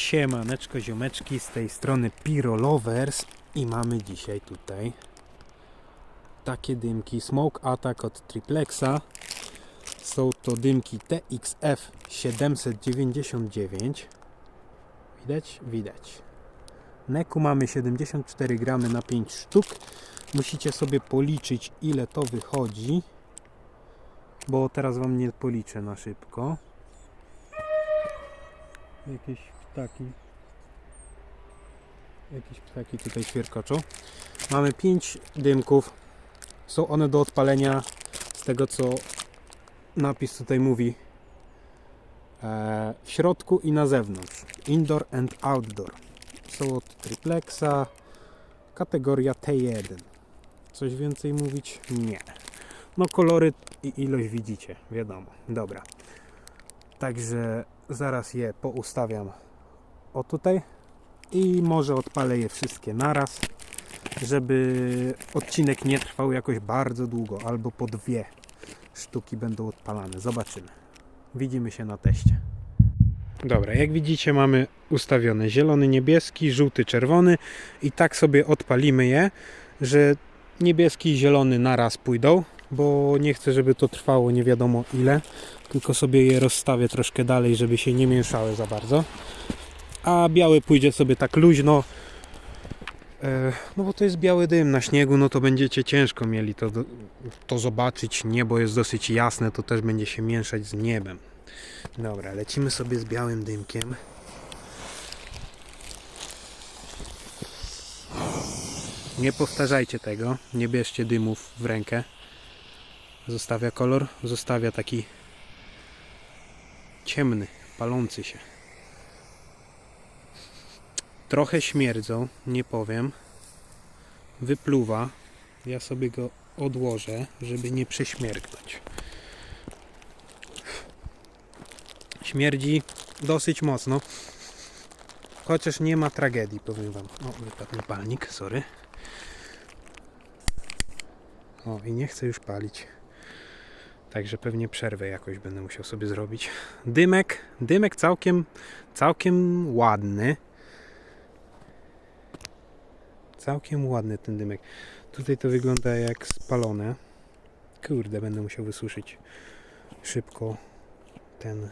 Siemaneczko ziomeczki, z tej strony Piro Lovers i mamy dzisiaj tutaj takie dymki Smoke Attack od Triplexa. Są to dymki TXF 799. Widać? Widać. Neku mamy 74 gramy na 5 sztuk. Musicie sobie policzyć ile to wychodzi, bo teraz wam nie policzę na szybko. Jakieś ptaki. Jakieś ptaki tutaj świerkoczą. Mamy 5 dymków. Są one do odpalenia z tego co napis tutaj mówi e, w środku i na zewnątrz. Indoor and outdoor. Są od triplexa. Kategoria T1. Coś więcej mówić? Nie. No kolory i ilość widzicie, wiadomo. Dobra. Także zaraz je poustawiam o tutaj i może odpalę je wszystkie naraz, żeby odcinek nie trwał jakoś bardzo długo, albo po dwie sztuki będą odpalane. Zobaczymy. Widzimy się na teście. Dobra, jak widzicie mamy ustawione zielony, niebieski, żółty, czerwony i tak sobie odpalimy je, że niebieski i zielony naraz pójdą, bo nie chcę, żeby to trwało nie wiadomo ile, tylko sobie je rozstawię troszkę dalej, żeby się nie mieszały za bardzo. A biały pójdzie sobie tak luźno, e, no bo to jest biały dym na śniegu, no to będziecie ciężko mieli to, to zobaczyć. Niebo jest dosyć jasne, to też będzie się mieszać z niebem. Dobra, lecimy sobie z białym dymkiem. Nie powtarzajcie tego, nie bierzcie dymów w rękę. Zostawia kolor, zostawia taki ciemny, palący się. Trochę śmierdzą, nie powiem. Wypluwa. Ja sobie go odłożę, żeby nie prześmiergnąć. Śmierdzi dosyć mocno. Chociaż nie ma tragedii, powiem wam. O, wypadł palnik, sorry. O, i nie chcę już palić. Także pewnie przerwę jakoś będę musiał sobie zrobić. Dymek, dymek całkiem, całkiem ładny. Całkiem ładny ten dymek. Tutaj to wygląda jak spalone. Kurde, będę musiał wysuszyć szybko ten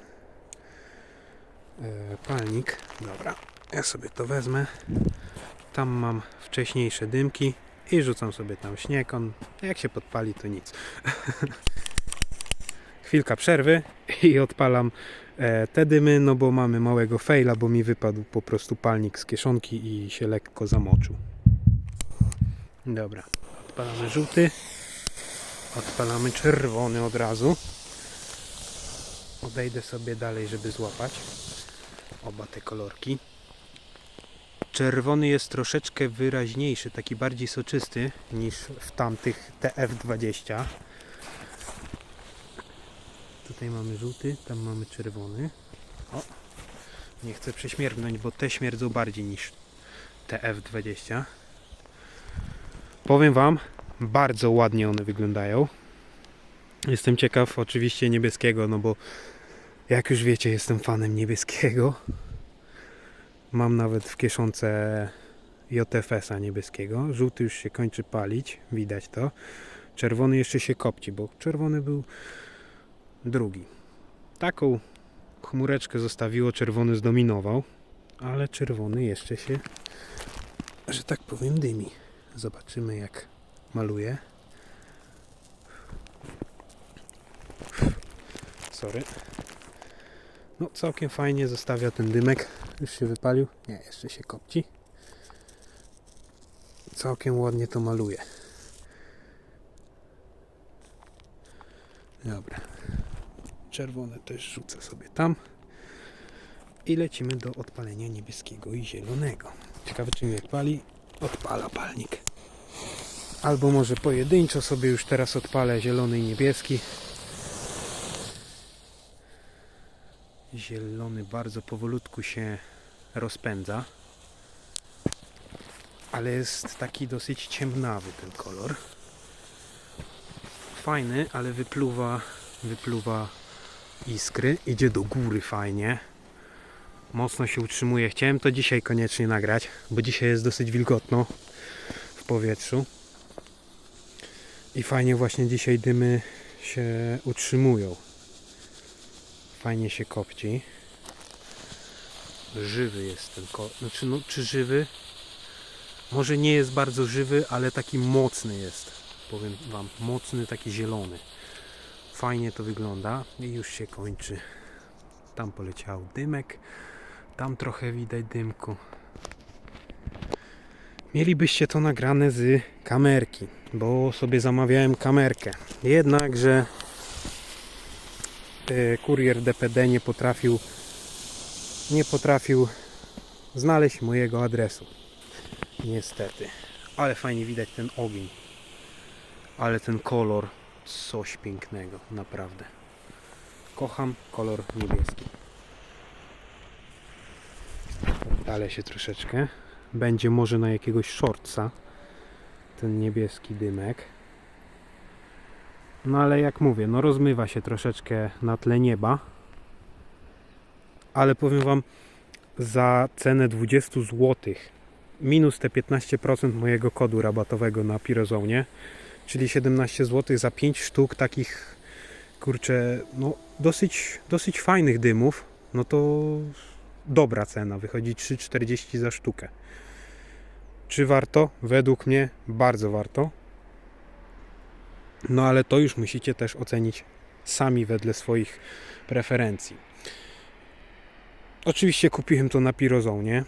e, palnik. Dobra, ja sobie to wezmę. Tam mam wcześniejsze dymki i rzucam sobie tam śnieg. On, jak się podpali, to nic. Chwilka przerwy i odpalam e, te dymy, no bo mamy małego faila, bo mi wypadł po prostu palnik z kieszonki i się lekko zamoczył. Dobra, odpalamy żółty, odpalamy czerwony od razu. Odejdę sobie dalej, żeby złapać oba te kolorki. Czerwony jest troszeczkę wyraźniejszy, taki bardziej soczysty niż w tamtych TF20. Tutaj mamy żółty, tam mamy czerwony. O, nie chcę prześmiergnąć, bo te śmierdzą bardziej niż TF20. Powiem Wam, bardzo ładnie one wyglądają. Jestem ciekaw oczywiście niebieskiego, no bo jak już wiecie, jestem fanem niebieskiego. Mam nawet w kieszonce JFS-a niebieskiego. Żółty już się kończy palić, widać to. Czerwony jeszcze się kopci, bo czerwony był drugi. Taką chmureczkę zostawiło, czerwony zdominował, ale czerwony jeszcze się, że tak powiem, dymi. Zobaczymy jak maluje. Sorry. No całkiem fajnie zostawia ten dymek. Już się wypalił? Nie, jeszcze się kopci. Całkiem ładnie to maluje. Dobra. Czerwone też rzucę sobie tam. I lecimy do odpalenia niebieskiego i zielonego. Ciekawe czy jak pali. Odpala palnik. Albo może pojedynczo sobie już teraz odpalę zielony i niebieski. Zielony bardzo powolutku się rozpędza. Ale jest taki dosyć ciemnawy ten kolor. Fajny, ale wypluwa, wypluwa iskry. Idzie do góry fajnie. Mocno się utrzymuje. Chciałem to dzisiaj koniecznie nagrać, bo dzisiaj jest dosyć wilgotno w powietrzu. I fajnie właśnie dzisiaj dymy się utrzymują. Fajnie się kopci. Żywy jest ten ko... Znaczy, no, czy żywy? Może nie jest bardzo żywy, ale taki mocny jest. Powiem Wam, mocny, taki zielony. Fajnie to wygląda i już się kończy. Tam poleciał dymek, tam trochę widać dymku. Mielibyście to nagrane z kamerki, bo sobie zamawiałem kamerkę. Jednakże e, kurier DPD nie potrafił nie potrafił znaleźć mojego adresu. Niestety. Ale fajnie widać ten ogień. Ale ten kolor coś pięknego, naprawdę. Kocham kolor niebieski. Dalej się troszeczkę. Będzie może na jakiegoś shortsa ten niebieski dymek. No ale jak mówię, no rozmywa się troszeczkę na tle nieba. Ale powiem Wam, za cenę 20 zł minus te 15% mojego kodu rabatowego na Pirozone, czyli 17 zł za 5 sztuk takich kurczę, no dosyć, dosyć fajnych dymów, no to dobra cena, wychodzi 3,40 za sztukę. Czy warto? Według mnie bardzo warto. No ale to już musicie też ocenić sami wedle swoich preferencji. Oczywiście kupiłem to na Pirozone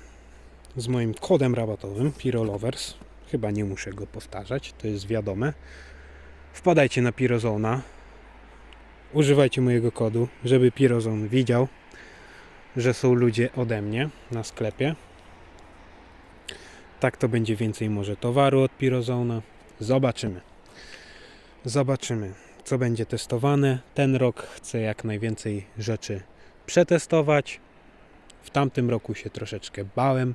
z moim kodem rabatowym Pirolovers. Chyba nie muszę go powtarzać, to jest wiadome. Wpadajcie na Pirozona. Używajcie mojego kodu, żeby Pirozon widział, że są ludzie ode mnie na sklepie. Tak to będzie więcej może towaru od Pirozona. Zobaczymy. Zobaczymy, co będzie testowane. Ten rok chcę jak najwięcej rzeczy przetestować. W tamtym roku się troszeczkę bałem,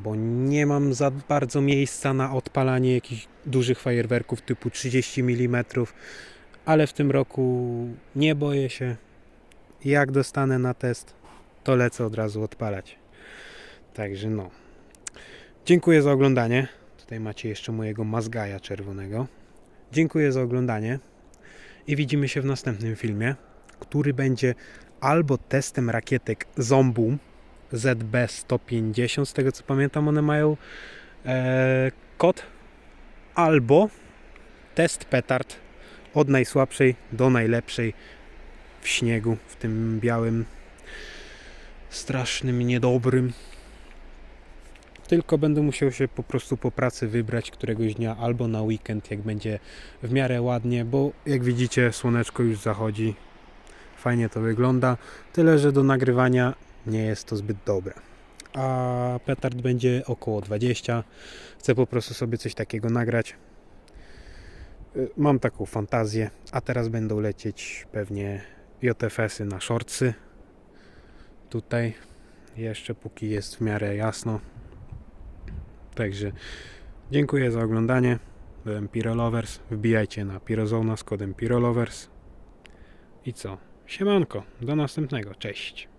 bo nie mam za bardzo miejsca na odpalanie jakichś dużych fajerwerków typu 30 mm, ale w tym roku nie boję się. Jak dostanę na test, to lecę od razu odpalać. Także no. Dziękuję za oglądanie. Tutaj macie jeszcze mojego mazgaja czerwonego. Dziękuję za oglądanie i widzimy się w następnym filmie, który będzie albo testem rakietek Zombum ZB150, z tego co pamiętam, one mają e, kod, albo test petard od najsłabszej do najlepszej w śniegu, w tym białym, strasznym, niedobrym. Tylko będę musiał się po prostu po pracy wybrać któregoś dnia albo na weekend, jak będzie w miarę ładnie, bo jak widzicie, słoneczko już zachodzi. Fajnie to wygląda. Tyle, że do nagrywania nie jest to zbyt dobre. A petard będzie około 20. Chcę po prostu sobie coś takiego nagrać. Y, Mam taką fantazję, a teraz będą lecieć pewnie JFS-y na shortsy. Tutaj jeszcze póki jest w miarę jasno. Także dziękuję za oglądanie. Byłem Pirolovers. Wbijajcie na Pirozona z kodem Pirolovers. I co? Siemanko, do następnego. Cześć.